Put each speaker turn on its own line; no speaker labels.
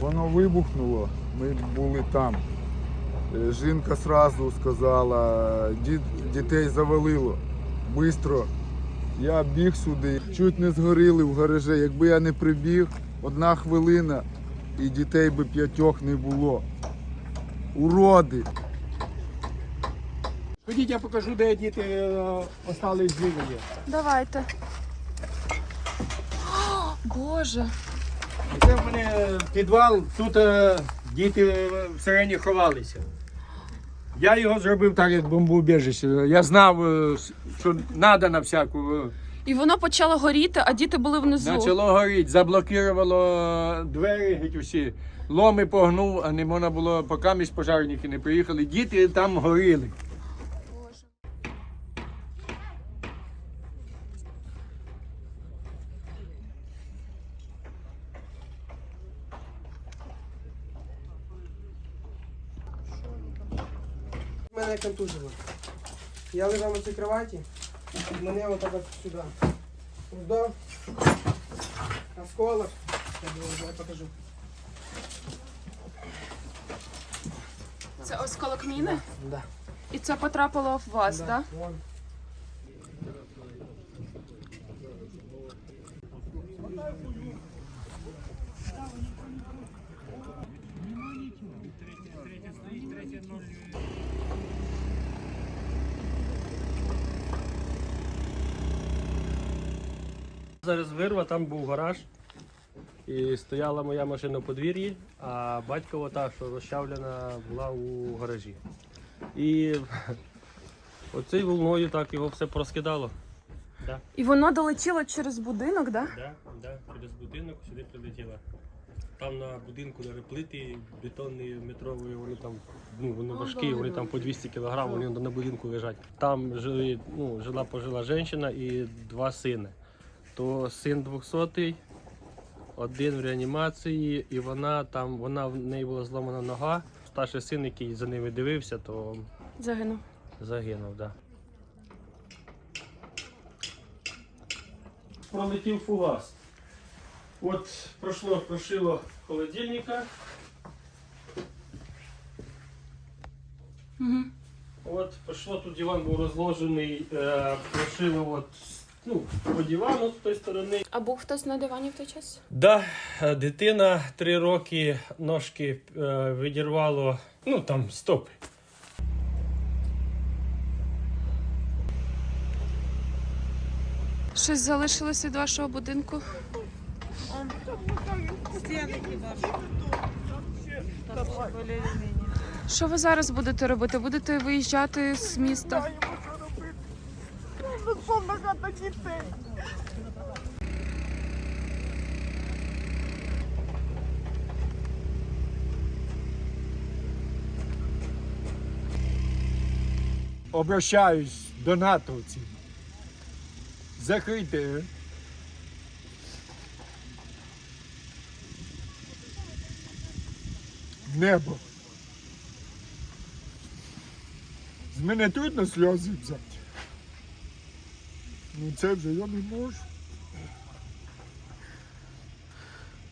Воно вибухнуло, ми були там. Е, Жінка одразу сказала, дітей завалило. Бистро. Я біг сюди, чуть не згоріли в гаражі. Якби я не прибіг, одна хвилина і дітей би п'ятьох не було. Уроди!
Ходіть, я покажу, де діти е, остались живі.
Давайте. О, Боже.
Це в мене підвал, тут е, діти всередині ховалися. Я його зробив так, як бомбоубіжище. Я знав, е, що треба на всяку. е,
І воно почало горіти, а діти були внизу.
Почало горіти, заблокувало двері геть усі. Ломи погнув, а не можна було, поки між пожарники не приїхали. Діти там горіли.
Мене контузило. Я лежав на цій кроваті, мене отак от сюди. До осколок. Я покажу.
Це осколок міни?
Да.
І це потрапило в вас, так? Да.
Вон.
Зараз вирва, там був гараж. І стояла моя машина в подвір'ї, а батькова та, що розчавлена, була у гаражі. І оцею волною так його все проскидало. Да,
І воно долетіло через будинок, так? Да?
да, да, через будинок сюди прилетіло. Там на будинку плити бетонні метрові, вони там ну, вони важкі, вони там по 200 кг, вони на будинку лежать. Там жили, ну, жила пожила жінка і два сини. То син 200 один в реанімації, і вона там, вона в неї була зламана нога. Старший син, який за ними дивився, то
Загинув.
загинув. Да. Пролетів фугас. От пройшло, прошило холодильника.
Угу.
От пройшло, тут диван був розложений, е, прошило от, ну, по дивану з тої сторони.
А був хтось на дивані в той час?
Да, дитина три роки ножки е, відірвало, ну там стопи.
Щось залишилось від вашого будинку? Що ви зараз будете робити? Будете виїжджати з міста?
Обращаюсь до натовців. Закрийте. Небо. З мене трудно сльози взяти. Ну це вже я не можу.